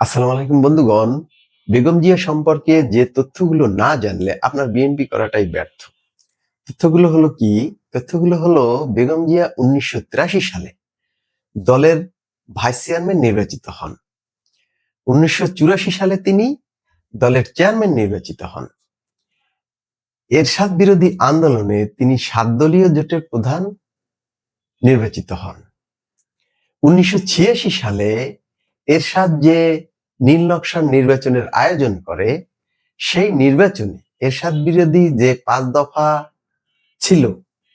আসসালামু আলাইকুম বন্ধুগণ। বেগম জিয়া সম্পর্কে যে তথ্যগুলো না জানলে আপনার বিএনপি করাটাই ব্যর্থ। তথ্যগুলো হলো কি? তথ্যগুলো হলো বেগম জিয়া উনিশশো তিরাশি সালে দলের ভাইস চেয়ারম্যান নির্বাচিত হন। উনিশশো চুরাশি সালে তিনি দলের চেয়ারম্যান নির্বাচিত হন। এরশাদ বিরোধী আন্দোলনে তিনি সাত দলীয় জোটের প্রধান নির্বাচিত হন। উনিশশো ছিয়াশি সালে এরশাদ যে নীল নকশার নির্বাচনের আয়োজন করে, সেই নির্বাচনে এরশাদ বিরোধী যে পাঁচ দফা ছিল,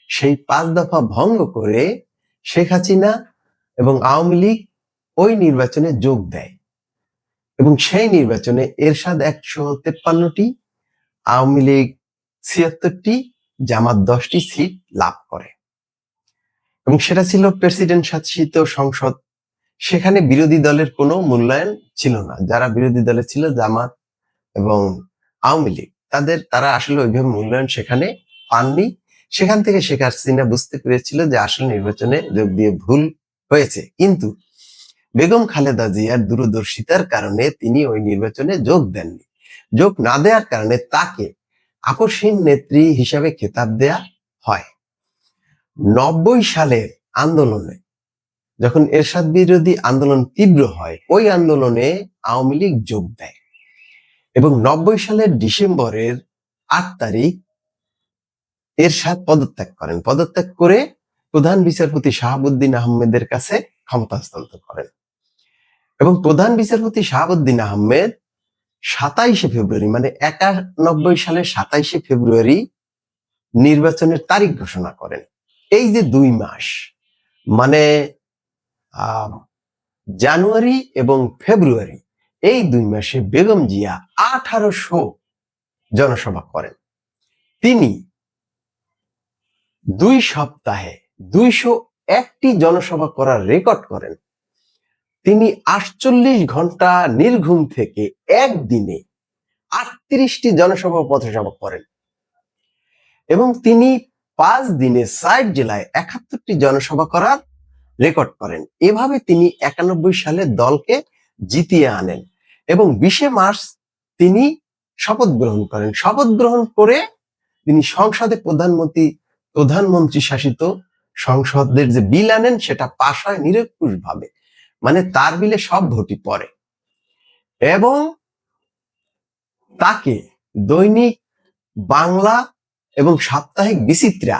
সেই পাঁচ দফা ভঙ্গ করে শেখ হাসিনা এবং আওয়ামী লীগ ওই নির্বাচনে যোগ দেয়। এবং সেই নির্বাচনে এরশাদ একশো তেপ্পান্নটি, আওয়ামী লীগ ছিয়াত্তরটি, জামাত দশটি সিট লাভ করে। এবং সেটা ছিল প্রেসিডেন্ট শাসিত সংসদ সেখানে বিরোধী দলের কোনো মূল্যায়ন ছিল না। যারা বিরোধী দলে ছিল, জামাত এবং আওয়ামী লীগ, তাদের, তারা আসলে ওইভাবে মূল্যায়ন সেখানে পাননি। সেখান থেকে শেখ হাসিনা বুঝতে পেরেছিল যে আসলে নির্বাচনে যোগ দিয়ে ভুল হয়েছে। কিন্তু বেগম খালেদা জিয়ার দূরদর্শিতার কারণে তিনি ওই নির্বাচনে যোগ দেননি। যোগ না দেওয়ার কারণে তাকে আকর্ষণ নেত্রী হিসাবে খেতাব দেয়া হয়। নব্বই সালের আন্দোলনে যখন এরশাদ বিরোধী আন্দোলন তীব্র হয়, ওই আন্দোলনে আওয়ামী লীগ যোগ দেয়। এবং নব্বই সালের ডিসেম্বরের আট তারিখ এরশাদ পদত্যাগ করেন। পদত্যাগ করে প্রধান বিচারপতি শাহাবুদ্দিন আহমেদের কাছে ক্ষমতা হস্তান্তর করেন। এবং প্রধান বিচারপতি শাহাবুদ্দিন আহমেদ সাতাইশে ফেব্রুয়ারি মানে একানব্বই সালের সাতাইশে ফেব্রুয়ারি নির্বাচনের তারিখ ঘোষণা করেন। এই যে দুই মাস মানে জানুয়ারি এবং ফেব্রুয়ারি, এই দুই মাসে বেগম জিয়া আঠারোশো জনসভা করেন। তিনি দুই সপ্তাহে দুইশো একটি জনসভা করার রেকর্ড করেন। তিনি আটচল্লিশ ঘণ্টা নির্ঘুম থেকে একদিনে আটত্রিশটি জনসভা পথসভা করেন এবং তিনি পাঁচ দিনে ষাট জেলায় একাত্তরটি জনসভা করার রেকর্ড করেন। এভাবে তিনি একানব্বই সালে দলকে জিতিয়ে আনেন এবং বিশে মার্চ তিনি শপথ গ্রহণ করেন। শপথ গ্রহণ করে তিনি সংসদে প্রধানমন্ত্রী প্রধানমন্ত্রী শাসিত সংসদের যে বিল আনেন, সেটা পাশ হয় নিরঙ্কুশ ভাবে মানে তার বিলে সব ভোটই পড়ে। এবং তাকে দৈনিক বাংলা এবং সাপ্তাহিক বিচিত্রা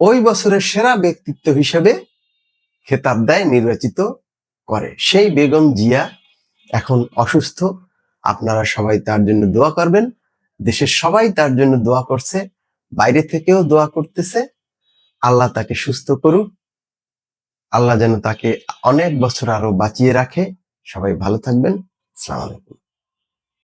ওই বছরের সেরা ব্যক্তিত্ব হিসেবে খেতাব দেয় নির্বাচিত করে। সেই বেগম জিয়া এখন অসুস্থ। আপনারা সবাই তার জন্য দোয়া করবেন। দেশের সবাই তার জন্য দোয়া করছে। বাইরে থেকেও দোয়া করতেছে। আল্লাহ তাকে সুস্থ করুক। আল্লাহ যেন তাকে অনেক বছর আরও বাঁচিয়ে রাখে। সবাই ভালো থাকবেন। আসসালামু আলাইকুম।